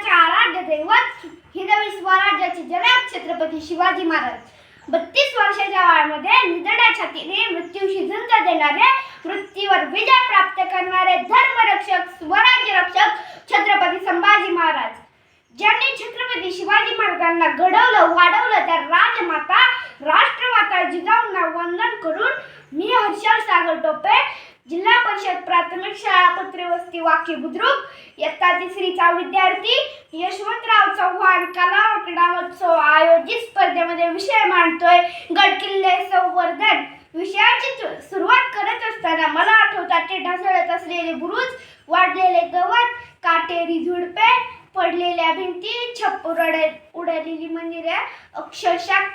महाराष्ट्राचे आराध्य दैवत हिरवी स्वराज्याचे जनक छत्रपती शिवाजी महाराज. बत्तीस वर्षाच्या वयामध्ये निधड्या छातीने मृत्यूशी झुंज देणारे मृत्यूवर विजय प्राप्त करणारे धर्मरक्षक स्वराज्य रक्षक छत्रपती संभाजी महाराज. ज्यांनी छत्रपती शिवाजी महाराजांना घडवलं वाढवलं त्या पत्रवस्ती वाकी बुद्रुक. इयत्ता तिसरीचा विद्यार्थी यशवंतराव चव्हाण कला क्रीडामोत्सव आयोजित स्पर्धेमध्ये विषय मांडतोय. गडकिल्ले संवर्धन विषयाची सुरुवात करत असताना मला आठवतात ते ढासळत असलेले बुरुज वाढलेले गवत काटेरी झुडपे पडलेल्या भिंती छप्प उडलेली मंदिरे अक्षरशः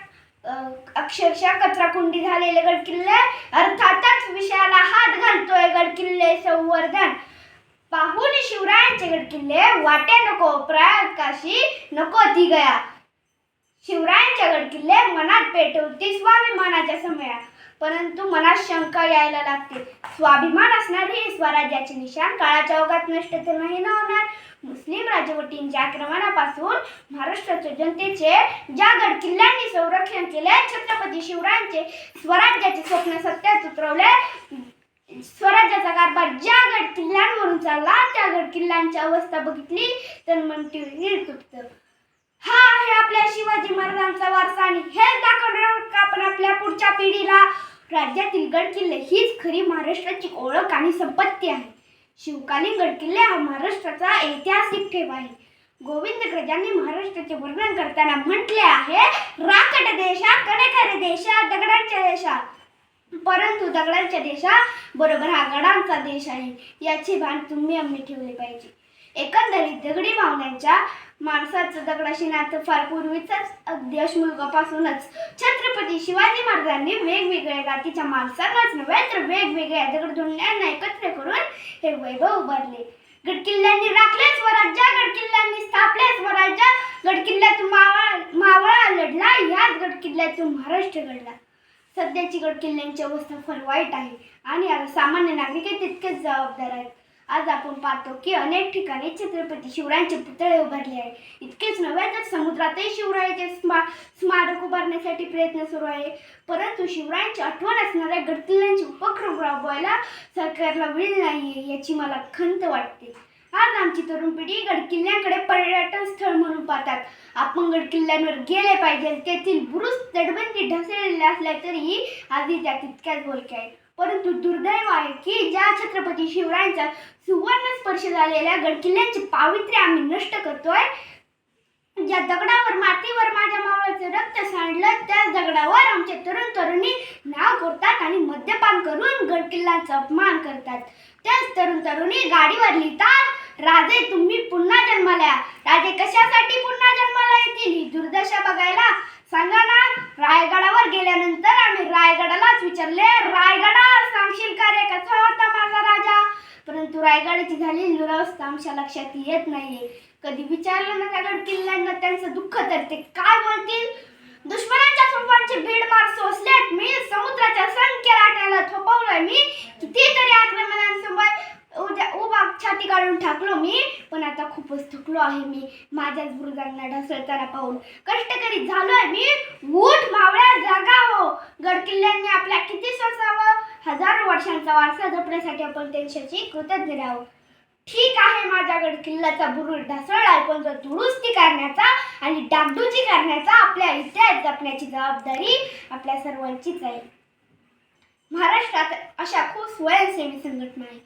अक्षरशः कचराकुंडी झालेले गडकिल्ले अर्थातच विषयाला हात घालतोय गडकिल्ले संवर्धन. पाहून शिवरायांचे गडकिल्ले वाटे नको प्रकाशी नको ती गया. शिवरायांच्या गडकिल्ले मनात पेटवती स्वाभिमानाच्या समया. परंतु मनात शंका यायला लागते. स्वाभिमान असणारे स्वराज्याचे निशाण. काळाच्या ओघात नष्ट तर नाही ना होणार. मुस्लिम राजवटींच्या आक्रमणापासून महाराष्ट्राच्या जनतेचे ज्या गडकिल्ल्यांनी संरक्षण केले छत्रपती शिवरायांचे स्वराज्याचे स्वप्न सत्यात उतरवले स्वराज्याचा कारभार ज्या गड किल्ल्यांवरून चालला त्या गड किल्ल्यांची अवस्था बघितली तर मन तुटत हा आहे आपल्या शिवाजी महाराजांचा वारसा आणि हेच दाखवणार का आपण आपल्या पुढच्या पिढीला? राज्यातील गड किल्ले हीच खरी महाराष्ट्राची ओळख आणि संपत्ती आहे. शिवकालीन गड किल्ले हा महाराष्ट्राचा ऐतिहासिक ठेव आहे. गोविंदग्रजांनी महाराष्ट्राचे वर्णन करताना म्हटले आहे राकट देशा कडेखरे देशा दगडांच्या देशा परंतु दगडांच्या देशा बरोबर हा गडांचा देश आहे. याचे भान तुम्ही आम्ही ठेवले पाहिजे. एकंदरीत दगडी भावनांच्या माणसाचं दगडाशी नातं फार पूर्वीच अगदी अश्मुगापासूनच छत्रपती शिवाजी महाराजांनी वेगवेगळ्या जातीच्या माणसांनाच नव्हे तर वेगवेगळ्या दगडधोंड्यांना एकत्र करून हे वैभव उभारले. गडकिल्ल्यांनी राखले स्वराज्य गडकिल्ल्यांनी स्थापले स्वराज्य गडकिल्ल्यातून मावळा मावळा लढला याच गडकिल्ल्यातून महाराष्ट्र घडला. सध्याची गडकिल्ल्यांची अवस्था फार वाईट आहे. आणि आता सामान्य नागरिक तितकेच जबाबदार आहेत. आज आपण पाहतो की अनेक ठिकाणी छत्रपती शिवरायांचे पुतळे उभारले आहे. इतकेच नव्हे तर समुद्रातही शिवरायाचे स्मा स्मारक उभारण्यासाठी प्रयत्न सुरू आहे. परंतु शिवरायांची आठवण असणाऱ्या गडकिल्ल्यांचे उपक्रम राबवायला सरकारला वेळ नाही याची मला खंत वाटते. आज आमची तरुण पिढी गडकिल्ल्यांकडे पर्यटन स्थळ म्हणून पाहतात. आपण गडकिल्ल्यांवर गेले पाहिजे तेथील बुरुज तटबंदी ढसलेल्या असल्या तरीही आधी त्या तितक्याच बोलक्या आहेत. परंतु दुर्दैव आहे की ज्या छत्रपती शिवरायांचा सुवर्ण स्पर्श झालेल्या गडकिल्ल्यांचे पावित्र्य आम्ही नष्ट करतोय ज्या दगडावर मातीवर माझ्या मावळाचं रक्त सांडलं त्याच दगडावर आमचे तरुण तरुणी नाव करतात आणि मद्यपान करून गडकिल्ल्यांचा अपमान करतात. त्याच तरुण तरुणी गाडीवर लिहितात राजे तुम्ही पुन्हा जन्माला राजे कशासाठी पुन्हा जन्माला येतील? ही दुर्दशा बघायला. सांगा ना रायगडावर गेल्यानंतर आम्ही रायगडालाच विचारले. रायगडा सांगशील का रे? कसा होता माझा राजा? परंतु रायगडाची झालेली दुरावस्था आमच्या लक्षात येत नाहीये. कधी विचारलं ना त्या गड किल्ल्यांना त्यांचं दुःख तर ते काय बोलतील? दुश्मनांच्या सुंपांची भीड मार सोसल्यात मी समुद्राच्या संख्य लाटायला थोपवलंय मी. खूपच थकलो आहे मी. माझ्याच बुरुजांना ढसळताना पाहून. कष्टकरी झालोय मी. ऊठ मावळ्या जागा हो. गडकिल्ल्यांनी आपल्या किती सोसावं? हजारो वर्षांचा वारसा जपण्यासाठी आपण त्यांच्याशी कृतज्ञ राहावं. ठीक आहे माझ्या गड किल्ल्याचा बुरुज ढासळलाय पण तो दुरुस्ती करण्याचा आणि डागडुजी करण्याचा आपल्या इतिहास जपण्याची जबाबदारी आपल्या सर्वांचीच आहे. महाराष्ट्रात अशा खूप स्वयंसेवी संघटना आहे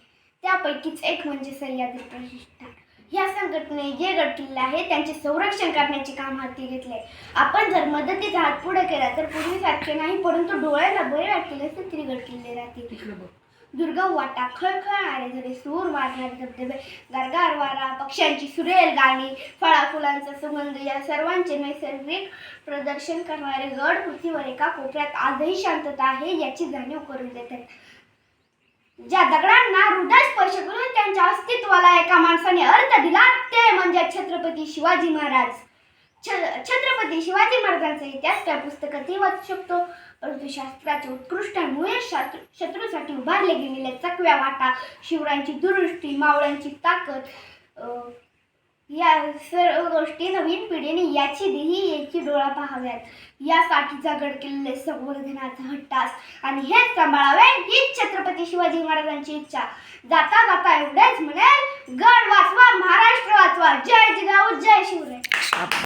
त्यापैकीच एक म्हणजे सह्याद्री प्रतिष्ठा या संघटनेने जे गड किल्ले आहेत त्यांचे संरक्षण करण्याचे काम हाती घेतले. आपण जर मदतीचा हात पुढे केला तर पूर्वीसारखे नाही परंतु डोळ्याला बरे वाटतील असे तरी गड किल्ले राहतील दुर्गम वाटा खळखळणारे झरे सूर वाढणारे धबधबे गारगार वारा पक्ष्यांची सुरेल गाणी फळा फुलांचा सुगंध या सर्वांचे नैसर्गिक प्रदर्शन करणारे गड पृथ्वीवर एका कोपऱ्यात आजही शांतता आहे याची जाणीव करून देतात. ज्या दगडांना हृदय स्पर्श करून त्यांच्या अस्तित्वाला एका माणसाने अर्थ दिला ते म्हणजे छत्रपती शिवाजी महाराज. छ- छत्रपती शिवाजी महाराजांचा इतिहास त्या पुस्तकातही वाचू शकतो. परंतु शास्त्राच्या उत्कृष्टामुळे शास्त्र शत्रूसाठी उभारले गेलेल्या चकव्या वाटा शिवरायांची दुरुष्टी मावळ्यांची ताकद या सर्व गोष्टी नवीन पिढीने याची देही याची डोळा पाहाव्यात. यासाठीचा गडकिल्ले संवर्धनाचा हट्टास आणि हे सांभाळावे ही छत्रपती शिवाजी महाराजांची इच्छा. जाता जाता एवढेच म्हणेल गड वाचवा महाराष्ट्र वाचवा. जय जिजाऊ जय शिवराय.